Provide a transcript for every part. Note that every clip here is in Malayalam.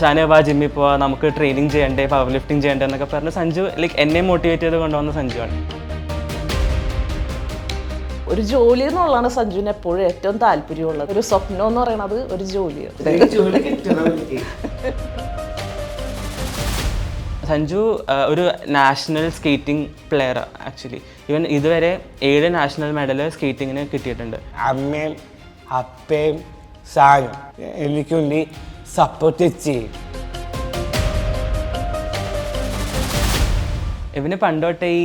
ഷാനെ ജിമ്മി ജിമ്മിൽ പോവാ നമുക്ക് ട്രെയിനിങ് ചെയ്യണ്ടേ പവർ ലിഫ്റ്റിംഗ് ചെയ്യണ്ടേ എന്നൊക്കെ പറഞ്ഞ് സഞ്ജു ലൈക്ക് എന്നെ മോട്ടിവേറ്റ് ചെയ്ത് കൊണ്ടുവന്ന സഞ്ജുവാണ്. ഒരു ജോലി എന്നുള്ളതാണ് സഞ്ജുവിന് എപ്പോഴും ഏറ്റവും താല്പര്യമുള്ളത്. ഒരു സ്വപ്നം എന്ന് പറയുന്നത് ഒരു ജോലിയാണ് സഞ്ജു ഒരു നാഷണൽ സ്കേറ്റിംഗ് പ്ലെയർ ആക്ച്വലി ഇവൻ ഇതുവരെ ഏഴ് നാഷണൽ മെഡൽ സ്കേറ്റിങ്ങിന് കിട്ടിയിട്ടുണ്ട്. അമ്മയും അപ്പയും സാനും എനിക്ക് വേണ്ടി സപ്പോർട്ട് ചെയ്യും ഇവന് പണ്ട് തൊട്ടേ ഈ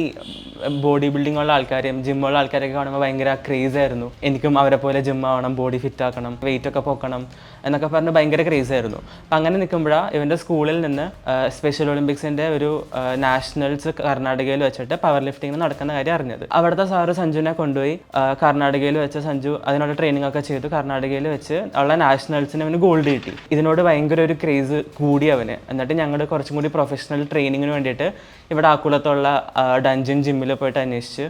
ബോഡി ബിൽഡിംഗ് ഉള്ള ആൾക്കാരെയും ജിമ്മുള്ള ആൾക്കാരെയൊക്കെ കാണുമ്പോൾ ഭയങ്കര ക്രേസ് ആയിരുന്നു. എനിക്കും അവരെ പോലെ ജിം ആവണം ബോഡി ഫിറ്റ് ആക്കണം വെയിറ്റ് ഒക്കെ പൊക്കണം എന്നൊക്കെ പറഞ്ഞ് ഭയങ്കര ക്രേസ് ആയിരുന്നു. അപ്പം അങ്ങനെ നിൽക്കുമ്പോഴാണ് ഇവന്റെ സ്കൂളിൽ നിന്ന് സ്പെഷ്യൽ ഒളിമ്പിക്സിന്റെ ഒരു നാഷണൽസ് കർണാടകയിൽ വെച്ചിട്ട് പവർ ലിഫ്റ്റിംഗ് നടക്കുന്ന കാര്യം അറിഞ്ഞത്. അവിടുത്തെ സാറ് സഞ്ജുവിനെ കൊണ്ടുപോയി കർണാടകയിൽ വെച്ച സഞ്ജു അതിനുള്ള ട്രെയിനിങ് ഒക്കെ ചെയ്തു. കർണാടകയിൽ വെച്ച് ഉള്ള നാഷണൽസിന് അവന് ഗോൾഡ് കിട്ടി. ഇതിനോട് ഭയങ്കര ഒരു ക്രേസ് കൂടി അവന്. എന്നിട്ട് ഞങ്ങൾ കുറച്ചും കൂടി പ്രൊഫഷണൽ ട്രെയിനിങ്ങിന് വേണ്ടിയിട്ട് ഇവിടെ ആക്കുളത്തുള്ള ഡഞ്ചൻ ജിമ്മിൽ പോയിട്ട് അന്വേഷിച്ച്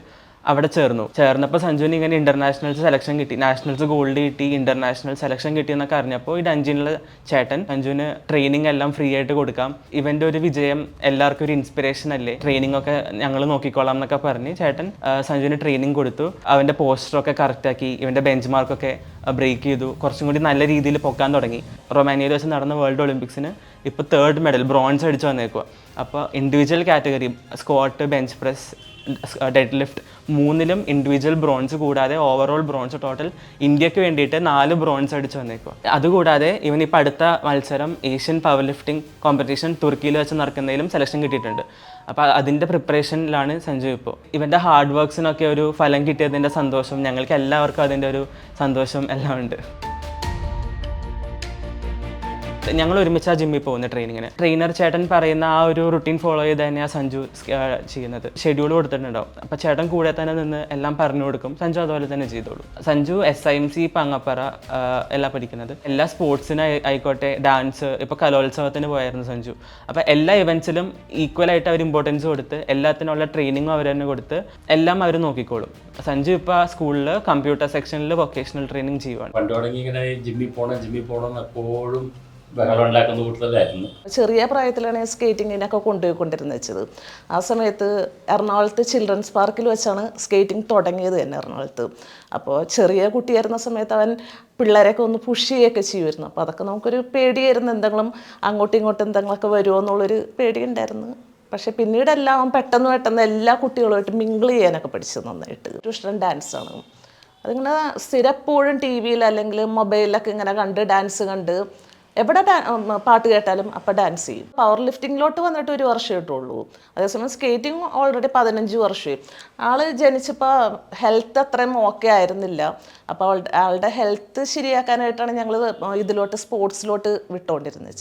അവിടെ ചേർന്നു. ചേർന്നപ്പോൾ സഞ്ജുവിന് ഇങ്ങനെ ഇന്റർനാഷണൽസ് സെലക്ഷൻ കിട്ടി. നാഷണൽസ് ഗോൾഡ് കിട്ടി ഇന്റർനാഷണൽ സെലക്ഷൻ കിട്ടി എന്നൊക്കെ അറിഞ്ഞപ്പോൾ ഈ ഡഞ്ചിനുള്ള ചേട്ടൻ സഞ്ജുവിന് ട്രെയിനിങ് എല്ലാം ഫ്രീ ആയിട്ട് കൊടുക്കാം. ഇവന്റെ ഒരു വിജയം എല്ലാവർക്കും ഒരു ഇൻസ്പിറേഷൻ അല്ലേ? ട്രെയിനിങ് ഒക്കെ ഞങ്ങൾ നോക്കിക്കോളാം എന്നൊക്കെ പറഞ്ഞ് ചേട്ടൻ സഞ്ജുവിന് ട്രെയിനിങ് കൊടുത്തു. അവന്റെ പോസ്റ്ററൊക്കെ കറക്റ്റ് ആക്കി ഇവന്റെ ബെഞ്ച് മാർക്കൊക്കെ ബ്രേക്ക് ചെയ്തു. കുറച്ചും കൂടി നല്ല രീതിയിൽ പൊക്കാൻ തുടങ്ങി. റൊമാനിയയിൽ വെച്ച് നടന്ന വേൾഡ് ഒളിമ്പിക്സിന് ഇപ്പോൾ തേർഡ് മെഡൽ ബ്രോൺസ് അടിച്ച് വന്നേക്കുക അപ്പോൾ individual category squat bench press deadlift മൂന്നിലും ഇൻഡിവിജ്വൽ ബ്രോൺസ് കൂടാതെ ഓവറോൾ ബ്രോൺസ് ടോട്ടൽ ഇന്ത്യയ്ക്ക് വേണ്ടിയിട്ട് നാല് ബ്രോൺസ് അടിച്ചു വന്നേക്കുക അതുകൂടാതെ ഇവൻ ഇപ്പോൾ അടുത്ത മത്സരം ഏഷ്യൻ പവർ ലിഫ്റ്റിംഗ് കോമ്പറ്റീഷൻ തുർക്കിയിൽ വെച്ച് നടക്കുന്നതിലും സെലക്ഷൻ കിട്ടിയിട്ടുണ്ട്. അപ്പോൾ അതിന്റെ പ്രിപ്പറേഷനിലാണ് സഞ്ജു ഇപ്പോൾ ഇവന്റെ ഹാർഡ് വർക്ക്സിനൊക്കെ ഒരു ഫലം കിട്ടിയതിന്റെ സന്തോഷം ഞങ്ങൾക്ക് എല്ലാവർക്കും അതിന്റെ ഒരു സന്തോഷം എല്ലാം ഉണ്ട്. ഞങ്ങൾ ഒരുമിച്ച് ആ ജിമ്മിൽ പോകുന്ന ട്രെയിനിങ്ങിന് ട്രെയിനർ ചേട്ടൻ പറയുന്ന ആ ഒരു റുട്ടീൻ ഫോളോ ചെയ്ത് തന്നെയാണ് സഞ്ജു ചെയ്യുന്നത്. ഷെഡ്യൂൾ കൊടുത്തിട്ടുണ്ടാവും. അപ്പോൾ ചേട്ടൻ കൂടെ തന്നെ നിന്ന് എല്ലാം പറഞ്ഞു കൊടുക്കും. സഞ്ജു അതുപോലെ തന്നെ ചെയ്തോളൂ. Sanju S I M C Pangappara എല്ലാം പഠിക്കുന്നത്. എല്ലാ സ്പോർട്സിന് ആയിക്കോട്ടെ ഡാൻസ് ഇപ്പോൾ കലോത്സവത്തിന് പോയായിരുന്നു സഞ്ജു. അപ്പോൾ എല്ലാ ഇവന്റ്സിലും ഈക്വൽ ആയിട്ട് അവർ ഇമ്പോർട്ടൻസ് കൊടുത്ത് എല്ലാത്തിനുള്ള ട്രെയിനിങ്ങും അവർ തന്നെ കൊടുത്ത് എല്ലാം അവർ നോക്കിക്കോളും. സഞ്ജു ഇപ്പോൾ സ്കൂളിൽ കമ്പ്യൂട്ടർ സെക്ഷനിൽ വൊക്കേഷണൽ ട്രെയിനിങ് ചെയ്യുവാണ്. പണ്ട് തുടങ്ങി ഇങ്ങനെ ജിമ്മിൽ പോകണം ജിമ്മിൽ പോകണം എപ്പോഴും ചെറിയ പ്രായത്തിലാണ് സ്കേറ്റിങ്ങിനൊക്കെ കൊണ്ടുപോയിക്കൊണ്ടിരുന്നത് വെച്ചത്. ആ സമയത്ത് എറണാകുളത്ത് ചിൽഡ്രൻസ് പാർക്കിൽ വെച്ചാണ് സ്കേറ്റിംഗ് തുടങ്ങിയത് തന്നെ എറണാകുളത്ത്. അപ്പോൾ ചെറിയ കുട്ടിയായിരുന്ന സമയത്ത് അവൻ പിള്ളേരെയൊക്കെ ഒന്ന് പുഷ് ചെയ്യുകയൊക്കെ ചെയ്യുമായിരുന്നു. അപ്പോൾ അതൊക്കെ നമുക്കൊരു പേടിയായിരുന്നു. എന്തെങ്കിലും അങ്ങോട്ടും ഇങ്ങോട്ടും എന്തെങ്കിലുമൊക്കെ വരുമോ എന്നുള്ളൊരു പേടിയുണ്ടായിരുന്നു. പക്ഷെ പിന്നീട് എല്ലാം പെട്ടെന്ന് പെട്ടെന്ന് എല്ലാ കുട്ടികളുമായിട്ട് മിങ്കിൾ ചെയ്യാനൊക്കെ പഠിച്ചു നന്നായിട്ട്. ഇഷ്ടം ഡാൻസാണ്. അതിങ്ങനെ സ്ഥിരപ്പോഴും ടി വിയിൽ അല്ലെങ്കിൽ മൊബൈലിലൊക്കെ ഇങ്ങനെ കണ്ട് ഡാൻസ് കണ്ട് എവിടെ പാട്ട് കേട്ടാലും അപ്പം ഡാൻസ് ചെയ്യും. പവർ ലിഫ്റ്റിങ്ങിലോട്ട് വന്നിട്ട് ഒരു വർഷം ഇട്ടുള്ളൂ അതേസമയം സ്കേറ്റിംഗ് ഓൾറെഡി പതിനഞ്ച് വർഷമായി ആൾ ജനിച്ചപ്പോൾ ഹെൽത്ത് അത്രയും ഓക്കെ ആയിരുന്നില്ല. അപ്പോൾ ആളുടെ ഹെൽത്ത് ശരിയാക്കാനായിട്ടാണ് ഞങ്ങൾ ഇതിലോട്ട് സ്പോർട്സിലോട്ട് വിട്ടുകൊണ്ടിരുന്നത്